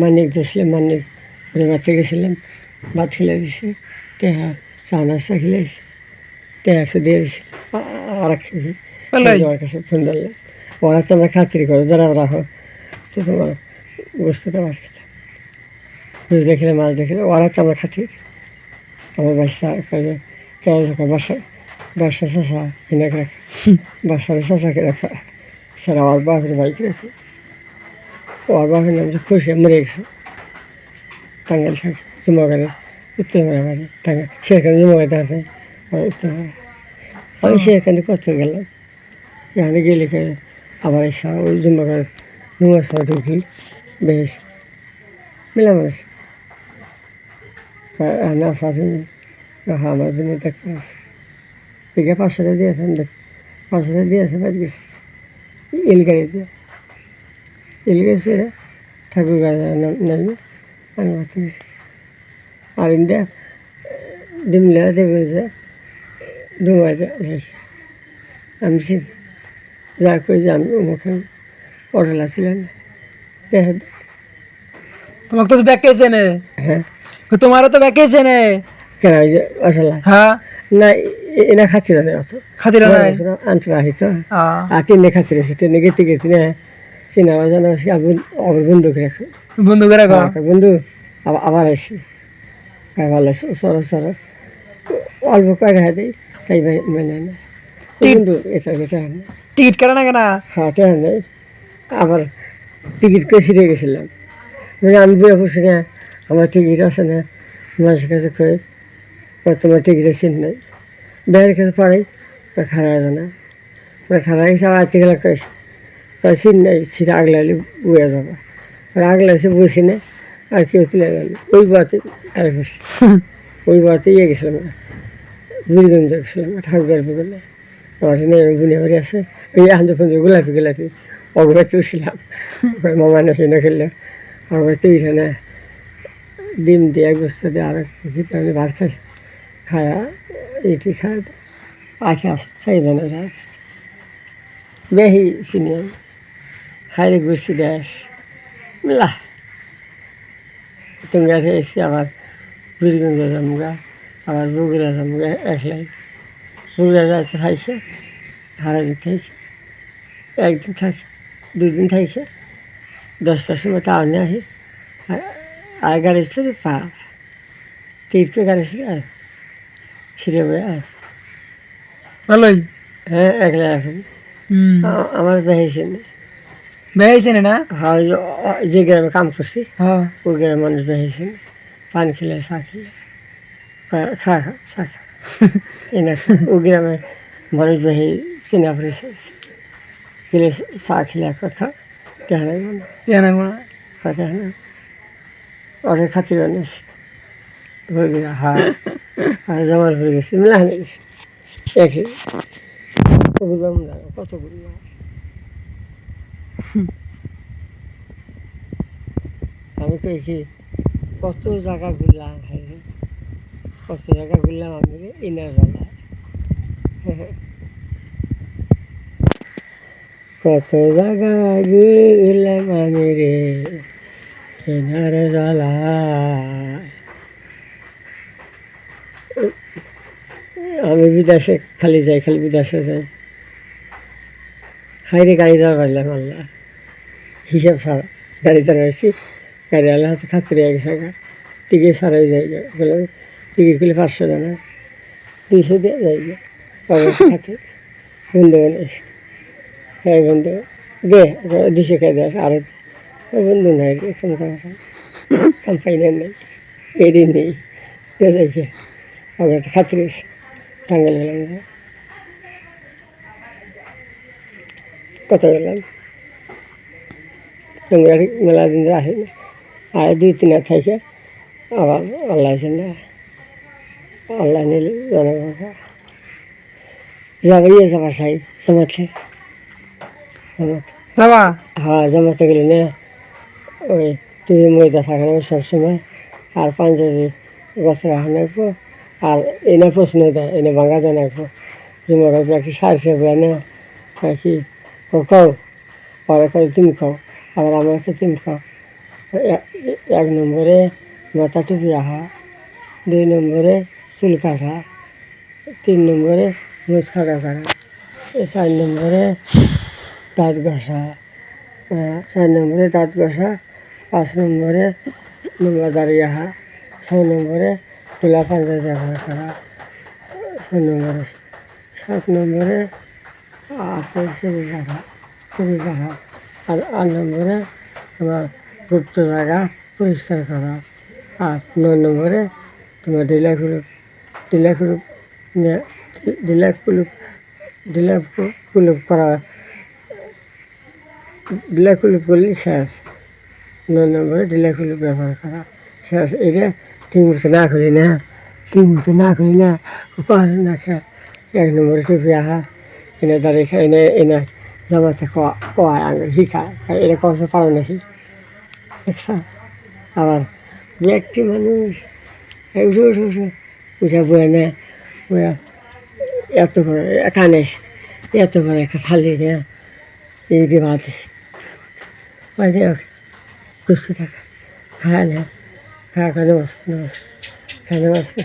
মানিক ধরছিলাম মানিক ওরে মারতে গেছিলাম ভাত খেলে দিছে টেহা চা নাস্তা খেলেছি টেহা একশো দিয়ে দিছে আর এক আমার কাছে ফোন ধরলাম। ওরা তো আমরা খাতির করে দাঁড়াও রাখো তো তোমার বস্তুটা মাছ খেলাম বুঝ দেখলে মাছ দেখলে ওরা তো আমরা খাতির। আমার বাসা রাখা বাসা বাসা শশা এনে রাখা। বাসার শশাকে রাখা। স্যার আমার বাপের বাইক রাখি। ওর বাপের নাম যে খুশি মরে গেছে। টাঙ্গাইল থাকে জুমাগারে উত্তর মারামারি টাঙ্গাইল। সেখানে জুমাগারে থাকে উত্তর মারা আমি সেখানে কত গেলাম। এখানে গেলে আবার এসে ওই জুমাগার নুমাসা ঢুকি বেশ মিলামাস না সাথে হ্যাঁ আমার দিনে দেখতে আছে দিকে পাঁচশো টাকা দিয়েছেন দেখ। পাঁচশো টাকা দিয়েছে বাদ গেছে। ইল গাড়ি দিয়ে ইল গেছে রে ঠাকুর গাড়ি নামবে আমি বাড়তে গেছি আর ইন্ডিয়া ডিমলা দেবে যে আমি সে- যা কই যে আমি মুখে অটলা ছিলেন দেখে। তোমাকে তো ব্যাকে চেনে হ্যাঁ তোমারও তো ব্যাকে চেনে কেন ওই যে অটলা হ্যাঁ না এনা খাচ্ছিল না অত খাতির নাই আন্তরাহিত আহ, আর ট্রেনে খাচ্ছিল সে ট্রেনে গেতে গেতে না সিনেমা যেন আবার বন্ধুক রাখো। বন্ধু করে গো বন্ধু আবার আবার আসি। হ্যাঁ ভালো সরো সরো অল্প কয়টা হাতে তাই মানে না ও বন্ধু এটা এটা টিকিট কাটে না কেনা? হ্যাঁ এটা নেই আবার টিকিট করে ছিঁড়ে গেছিলাম। মানে আমি বেরো বসে না আমার টিকিট আছে না মানুষের কাছে কয়ে তোমার টিকিটের চিন নাই। বেড়ের কাছে পড়াই খারাপ না। খারাপ গেছে আবার আজকে চিন নাই ছিঁড়ে আগলাইলে বয়ে যাবে। আর আগলাইছে বসে না আর কেউ তুলে গেল। ওই বাতে আর বসে। ওই বাতে ইয়ে গেছিলাম বুড়িগঞ্জ গেছিলাম ঠাকুর গল্প করলে আমার এখানে বুনে বাড়ি আছে। ওই আন্দো ফন্দ গোলাপি গোলাপি। অগবাতি উঠছিলাম। মামা না হেনে খেললে। অগবাতি উঠে না ডিম দিয়ে এক বস্তা দিয়ে আর আমি ভাত খাই খায়া এটি খায় আখে আসে খাইবে না বেহি চিনি আমি হাইরে গুছি দেশ। মিলা তুমি আর এসে আবার বীরগঞ্জ যামগা আবার বগুড়া যামগা একলাই। বগুড়া যাইতে থাইছে সারাদিন থাইছে একদিন থাকি দুদিন থাইছে দশটার সময় টাউনে আসি। আর- আর গাড়ি ছিল পার টিপকে গাড়ি ছিল আর ছিঁড়ে বয়ে আর ভালোই। হ্যাঁ একলা এখন আমার বেহেছে না বেহাই চেনে না? হ্যাঁ যে- গ্রামে কাম করছি হ্যাঁ। ওই গ্রামের মানুষ বেহেছে না পান খেলে চা খেলে খা খা চা খা। এনে ওই গ্রামে মানুষ বেহে চিনা পড়েছে খেলে চা খেলে কথা তেহানা মনে চেনে না কথা না অনেক খাতির অনেক হয়ে গেছে হ্যাঁ আর জমার হয়ে গেছে মিলা হয়ে গেছে। একই কত ঘুরলাম আমি তো কি কত জায়গা ঘুরলাম ভাই কত জায়গা ঘুরলাম আমি ইনার বেলা কত জায়গা ঘুরলাম আমি রে, ইনার বেলা আমি বিদেশে, খালি যাই, খালি বিদেশে যাই। হাইরে গাড়ি দেওয়া পারলাম আল্লাহ। হিসাব ছাড়া গাড়ি দাঁড়াইছি গাড়ি আল্লাহ হাতে খাতিরে গেছে গা টিকিট ছাড়াই যাই গা বলে টিকিট খুলে পাঁচশো টাকা দুইশো দিয়ে যাই গা খাতে বন্ধু বানিয়েছে হ্যাঁ বন্ধু, দে দুশো খেয়ে দেয়, আরও দে। বন্ধু নাই রে কাম করা কাম পাইলেন নেই এরই নেই, দে যাই গে আমার খাতিরে টাঙ্গাল গেলাম। কত গেলাম? তোমরা মেলা দিন রাখি না আর দুই তিন থেকে আবার আল্লাহ না আল্লাহ নিলে জনগণ যাব ইয়ে যাবার চাই জমাতে যাবা হ্যাঁ জমাতে গেলে না ওই তুই ময়দা থাকে না সবসময় আর পাঞ্জাবি বস্ত্র রাখা নাকবো আর এনে প্রশ্ন দেয় এনে ভাঙা দেয় নাকবো জমা করে কি সার খেয়ে না কি ও খাও পরে করে তুমি খাও আবার আমাকে তুমি খাও। এক নম্বরে মাথা টুপি রাখা, দুই নম্বরে চুল কাটা, তিন নম্বরে মুখ কাটা করা চার নম্বরে দাঁত ঘষা চার নম্বরে দাঁত ঘষা, পাঁচ নম্বরে নোংরা দাঁড়িয়ে রাখা ছয় নম্বরে খোলা পাঞ্জাবি ব্যবহার করা ছয় নম্বরে সাত নম্বরে আছে সিঁড়ি রাখা সিঁড়ি রাখা আর আট নম্বরে তোমার গুপ্ত জায়গা পরিষ্কার করা। আর নয় নম্বরে তোমার ডিলা কুলুপ ডিলা কুলুপ ডিলা কুলুপ ডিলা কুলুপ করা ডিলা কুলুপ করলে শেষ। নয় নম্বরে ডিলা কুলুপ ব্যবহার করা। শেষ। এটা ঠিক মতো না করি না। ঠিক মতো না করি না। উপায় না খেয়ে এক নম্বরে টুপি আহা। এনে দাঁড়িয়ে এনে এনে জামাতে কোয়া কোয়া আঙুল শিখায়। এটা কষ্ট পারো নাকি? দেখছ? আবার দু একটি মানুষ উঠে উঠে উঠে উঠে বয়ে নেয় এত করে কানে এত করে একটা থালি নেয় এই দিয়ে ভাত দিছে ওই দিয়ে কুস্তি থাকে খায় না, খায় খায় নমস্কার নমস্কার খায় নমস্কার